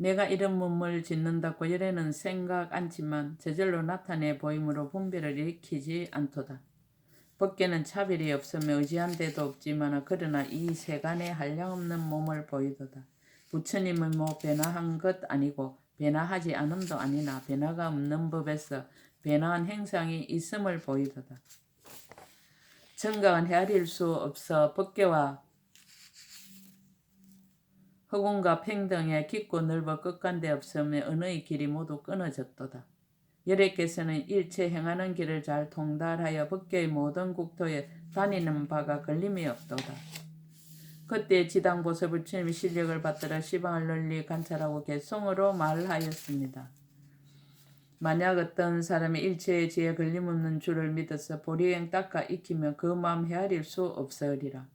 내가 이런 몸을 짓는다고 열에는 생각 않지만 저절로 나타내 보임으로 분별을 일으키지 않도다. 법계는 차별이 없으며 의지한 데도 없지만 그러나 이 세간에 한량없는 몸을 보이도다. 부처님은 뭐 변화한 것 아니고 변화하지 않음도 아니나 변화가 없는 법에서 변화한 행상이 있음을 보이도다. 정각은 헤아릴 수 없어 법계와 허공과 평등에 깊고 넓어 끝간데 없으며 언어의 길이 모두 끊어졌도다. 열애께서는 일체 행하는 길을 잘 통달하여 법계의 모든 국토에 다니는 바가 걸림이 없도다. 그때 지당보서 부처님이 실력을 받들어 시방을 널리 관찰하고 개성으로 말하였습니다. 만약 어떤 사람이 일체의 지에 걸림없는 줄을 믿어서 보리행 닦아 익히면 그 마음 헤아릴 수 없으리라.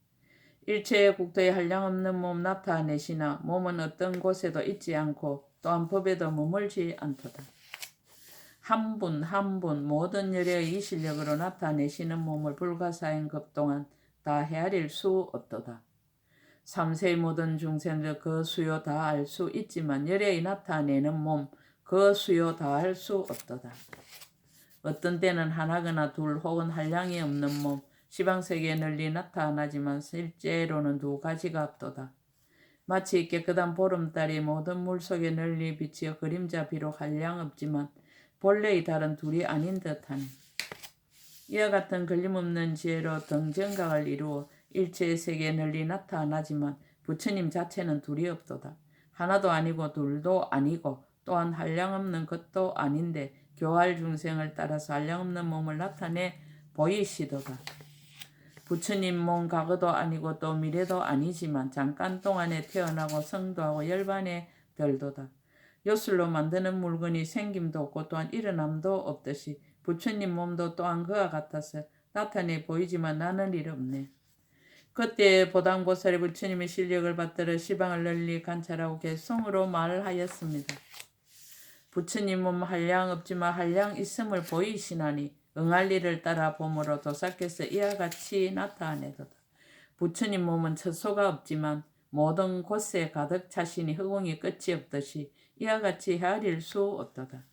일체의 국토에 한량없는 몸 나타내시나 몸은 어떤 곳에도 있지 않고 또한 법에도 머물지 않도다. 한 분 한 분 모든 열의 이 실력으로 나타내시는 몸을 불가사행 급 동안 다 헤아릴 수 없도다. 삼세의 모든 중생들 그 수요 다 알 수 있지만 열의 나타내는 몸 그 수요 다할수 없도다. 어떤 때는 하나거나 둘 혹은 한량이 없는 몸 시방세계에 널리 나타나지만 실제로는 두 가지가 없도다. 마치 깨끗한 보름달이 모든 물속에 널리 비치어 그림자 비록 한량 없지만 본래의 달은 둘이 아닌 듯하네. 이와 같은 걸림없는 지혜로 등정각을 이루어 일체의 세계에 널리 나타나지만 부처님 자체는 둘이 없도다. 하나도 아니고 둘도 아니고 또한 한량없는 것도 아닌데 교활 중생을 따라서 한량없는 몸을 나타내 보이시도다. 부처님 몸 과거도 아니고 또 미래도 아니지만 잠깐 동안에 태어나고 성도하고 열반에 들도다. 요술로 만드는 물건이 생김도 없고 또한 일어남도 없듯이 부처님 몸도 또한 그와 같아서 나타내 보이지만 나는 일 없네. 그때 보당보살이 부처님의 실력을 받들어 시방을 널리 관찰하고 개성으로 말하였습니다. 부처님 몸 한량 없지만 한량 있음을 보이시나니 응할 일을 따라 봄으로 도사께서 이와 같이 나타내도다. 부처님 몸은 처소가 없지만 모든 곳에 가득 차시니 허공이 끝이 없듯이 이와 같이 헤아릴 수 없도다.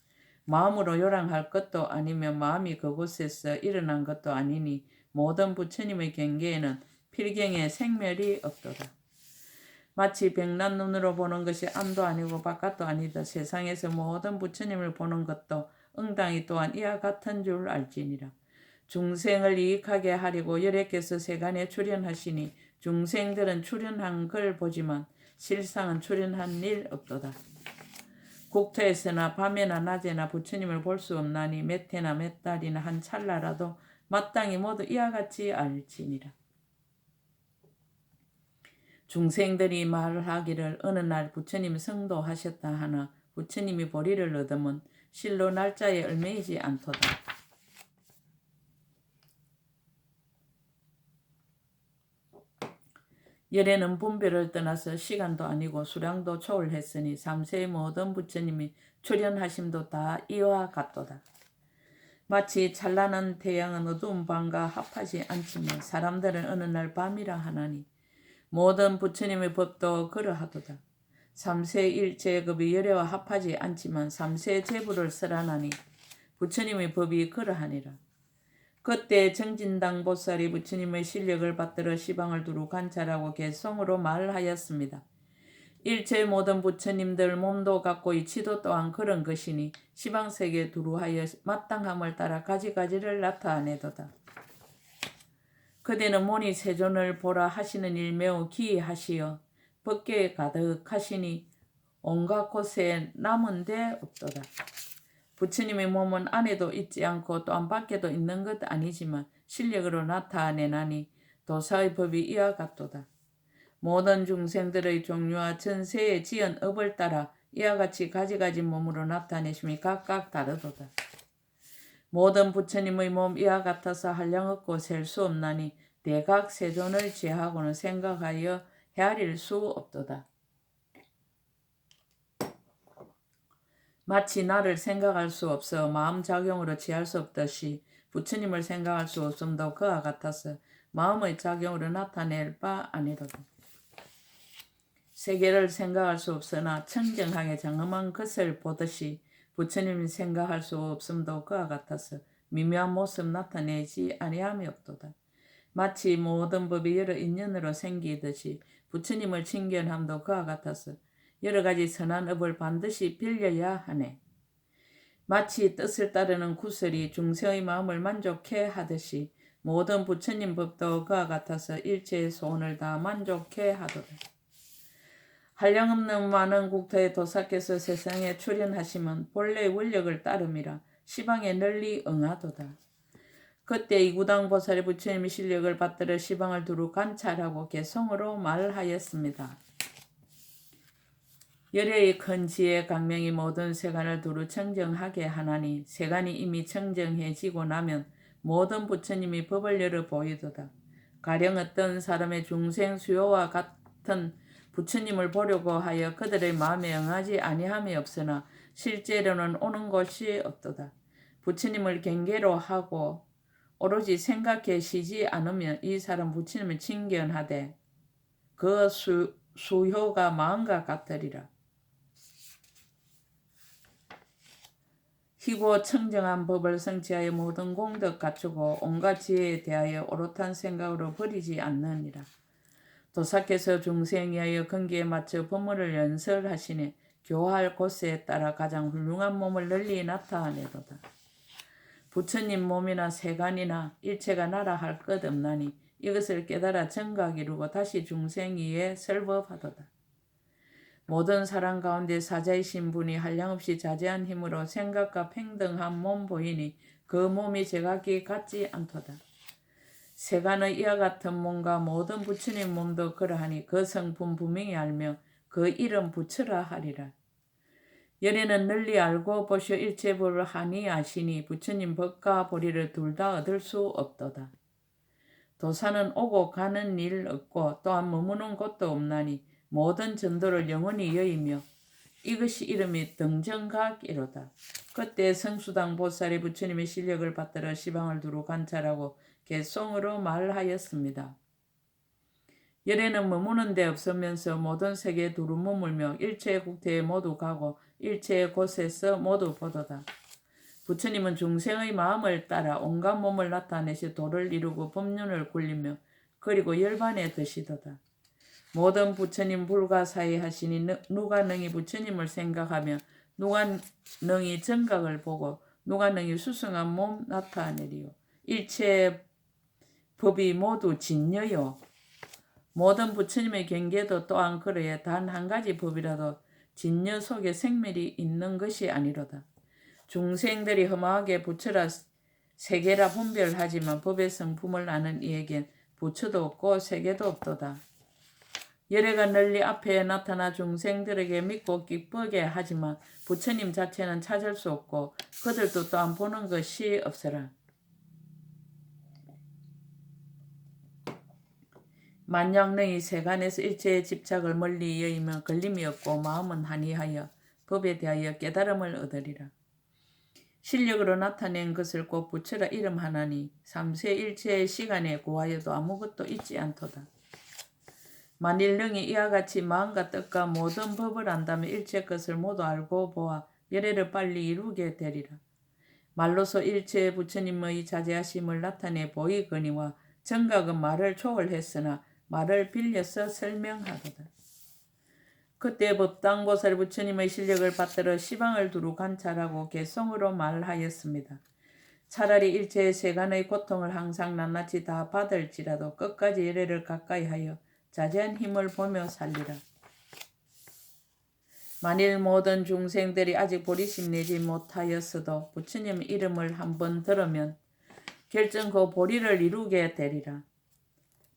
마음으로 요랑할 것도 아니며 마음이 그곳에서 일어난 것도 아니니 모든 부처님의 경계에는 필경의 생멸이 없도다. 마치 백난 눈으로 보는 것이 암도 아니고 바깥도 아니다. 세상에서 모든 부처님을 보는 것도 응당이 또한 이와 같은 줄 알지니라. 중생을 이익하게 하려고 열애께서 세간에 출연하시니 중생들은 출연한 걸 보지만 실상은 출연한 일 없도다. 국토에서나 밤에나 낮에나 부처님을 볼 수 없나니 몇 해나 몇 달이나 한 찰나라도 마땅히 모두 이와 같이 알지니라. 중생들이 말을 하기를 어느 날 부처님 성도하셨다 하나 부처님이 보리를 얻으면 실로 날짜에 얽매이지 않도다. 열에는 분별을 떠나서 시간도 아니고 수량도 초월했으니 삼세의 모든 부처님이 출현하심도 다 이와 같도다. 마치 찬란한 태양은 어두운 밤과 합하지 않지만 사람들은 어느 날 밤이라 하나니 모든 부처님의 법도 그러하도다. 삼세 일제급이 열애와 합하지 않지만 삼세 제부를 쓰라나니 부처님의 법이 그러하니라. 그때 정진당 보살이 부처님의 실력을 받들어 시방을 두루 관찰하고 개성으로 말하였습니다. 일체 모든 부처님들 몸도 같고 이치도 또한 그런 것이니 시방세계 두루하여 마땅함을 따라 가지가지를 나타내도다. 그대는 모니 세존을 보라 하시는 일 매우 기이하시어 법계에 가득하시니 온갖 곳에 남은 데 없도다. 부처님의 몸은 안에도 있지 않고 또한 밖에도 있는 것 아니지만 실력으로 나타내나니 도사의 법이 이와 같도다. 모든 중생들의 종류와 전세의 지은 업을 따라 이와 같이 가지가지 몸으로 나타내심이 각각 다르도다. 모든 부처님의 몸 이와 같아서 한량 없고 셀 수 없나니 대각 세존을 제하고는 생각하여 헤아릴 수 없도다. 마치 나를 생각할 수 없어 마음 작용으로 취할 수 없듯이 부처님을 생각할 수 없음도 그와 같아서 마음의 작용으로 나타낼 바 아니로다. 세계를 생각할 수 없으나 청정하게 장엄한 것을 보듯이 부처님을 생각할 수 없음도 그와 같아서 미묘한 모습 나타내지 아니함이 없도다. 마치 모든 법이 여러 인연으로 생기듯이 부처님을 칭견함도 그와 같아서 여러 가지 선한 업을 반드시 빌려야 하네. 마치 뜻을 따르는 구슬이 중세의 마음을 만족해 하듯이 모든 부처님 법도 그와 같아서 일체의 소원을 다 만족해 하도다. 한량없는 많은 국토의 도사께서 세상에 출현하시면 본래의 원력을 따름이라 시방에 널리 응하도다. 그때 이구당 보살의 부처님의 실력을 받들어 시방을 두루 관찰하고 개성으로 말하였습니다. 열애의 큰 지혜 강명이 모든 세간을 두루 청정하게 하나니 세간이 이미 청정해지고 나면 모든 부처님이 법을 열어 보이도다. 가령 어떤 사람의 중생 수요와 같은 부처님을 보려고 하여 그들의 마음에 응하지 아니함이 없으나 실제로는 오는 곳이 없도다. 부처님을 경계로 하고 오로지 생각해 쉬지 않으면 이 사람 부처님을 칭견하되 그 수, 수효가 마음과 같으리라. 희고 청정한 법을 성취하여 모든 공덕 갖추고 온갖 지혜에 대하여 오롯한 생각으로 버리지 않느니라. 도사께서 중생이하여 근기에 맞춰 법문을 연설하시니 교할 곳에 따라 가장 훌륭한 몸을 널리 나타내도다. 부처님 몸이나 세간이나 일체가 나라 할 것 없나니 이것을 깨달아 정각 이루고 다시 중생이에 설법하도다. 모든 사람 가운데 사자이신 분이 한량없이 자제한 힘으로 생각과 평등한 몸 보이니 그 몸이 제각기 같지 않도다. 세간의 이와 같은 몸과 모든 부처님 몸도 그러하니 그 성품 분명히 알며 그 이름 부처라 하리라. 열애는 널리 알고 보시어 일체법을 하니 아시니 부처님 법과 보리를 둘 다 얻을 수 없도다. 도사는 오고 가는 일 없고 또한 머무는 곳도 없나니 모든 전도를 영원히 여이며 이것이 이름이 등정각이로다. 그때 성수당 보살이 부처님의 실력을 받들어 시방을 두루 관찰하고 개송으로 말하였습니다. 열애는 머무는 데 없으면서 모든 세계에 두루 머물며 일체의 국태에 모두 가고 일체의 곳에서 모두 보도다. 부처님은 중생의 마음을 따라 온갖 몸을 나타내시 도를 이루고 법륜을 굴리며 그리고 열반에 드시도다. 모든 부처님 불가사의 하시니 누가 능히 부처님을 생각하며 누가 능히 정각을 보고 누가 능히 수승한 몸 나타내리요. 일체 법이 모두 진여요. 모든 부처님의 경계도 또한 그러해 단 한 가지 법이라도 진여 속에 생멸이 있는 것이 아니로다. 중생들이 허망하게 부처라 세계라 분별하지만 법의 성품을 아는 이에겐 부처도 없고 세계도 없도다. 열애가 널리 앞에 나타나 중생들에게 믿고 기쁘게 하지만 부처님 자체는 찾을 수 없고 그들도 또한 보는 것이 없으라. 만약능이 세간에서 일체의 집착을 멀리 여의며 걸림이 없고 마음은 한이하여 법에 대하여 깨달음을 얻으리라. 실력으로 나타낸 것을 꼭 붙여라 이름하나니 삼세 일체의 시간에 고하여도 아무것도 있지 않도다. 만일 능이 이와 같이 마음과 뜻과 모든 법을 안다면 일체 것을 모두 알고 보아 열애를 빨리 이루게 되리라. 말로서 일체의 부처님의 자제하심을 나타내 보이거니와 정각은 말을 초월했으나 말을 빌려서 설명하거든. 그때 법당보살 부처님의 실력을 받들어 시방을 두루 관찰하고 개성으로 말하였습니다. 차라리 일체의 세간의 고통을 항상 낱낱이 다 받을지라도 끝까지 예례를 가까이 하여 자제한 힘을 보며 살리라. 만일 모든 중생들이 아직 보리심 내지 못하였어도 부처님 이름을 한번 들으면 결정 그 보리를 이루게 되리라.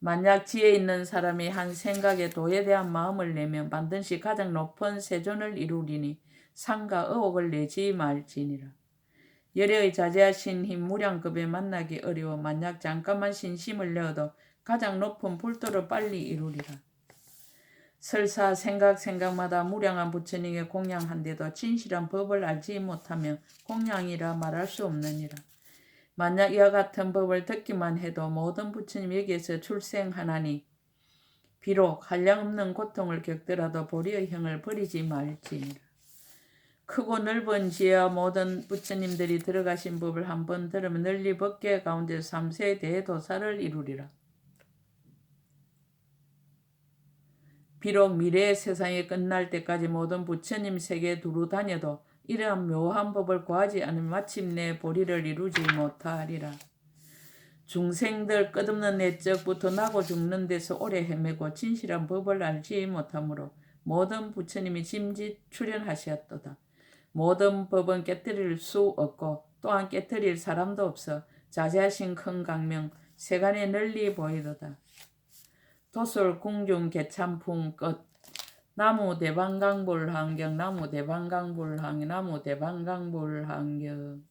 만약 지혜 있는 사람이 한 생각에 도에 대한 마음을 내면 반드시 가장 높은 세존을 이루리니 상과 의혹을 내지 말지니라. 열애의 자제하신 힘 무량급에 만나기 어려워 만약 잠깐만 신심을 내어도 가장 높은 불도를 빨리 이루리라. 설사 생각 생각마다 무량한 부처님의 공양한데도 진실한 법을 알지 못하면 공양이라 말할 수 없느니라. 만약 이와 같은 법을 듣기만 해도 모든 부처님 여기에서 출생하나니 비록 한량없는 고통을 겪더라도 보리의 형을 버리지 말지니라. 크고 넓은 지혜와 모든 부처님들이 들어가신 법을 한번 들으면 널리 법계 가운데 삼세 대도사를 이루리라. 비록 미래의 세상이 끝날 때까지 모든 부처님 세계에 두루 다녀도 이러한 묘한 법을 구하지 않으면 마침내 보리를 이루지 못하리라. 중생들 끝없는 내적부터 나고 죽는 데서 오래 헤매고 진실한 법을 알지 못하므로 모든 부처님이 짐짓 출연하셨도다. 모든 법은 깨뜨릴 수 없고 또한 깨뜨릴 사람도 없어 자자신 큰 강명 세간에 널리 보이도다. 도솔 궁중 개참풍 끝 나무 대방강불 환경 나무 대방강불 환경 나무 대방강불 환경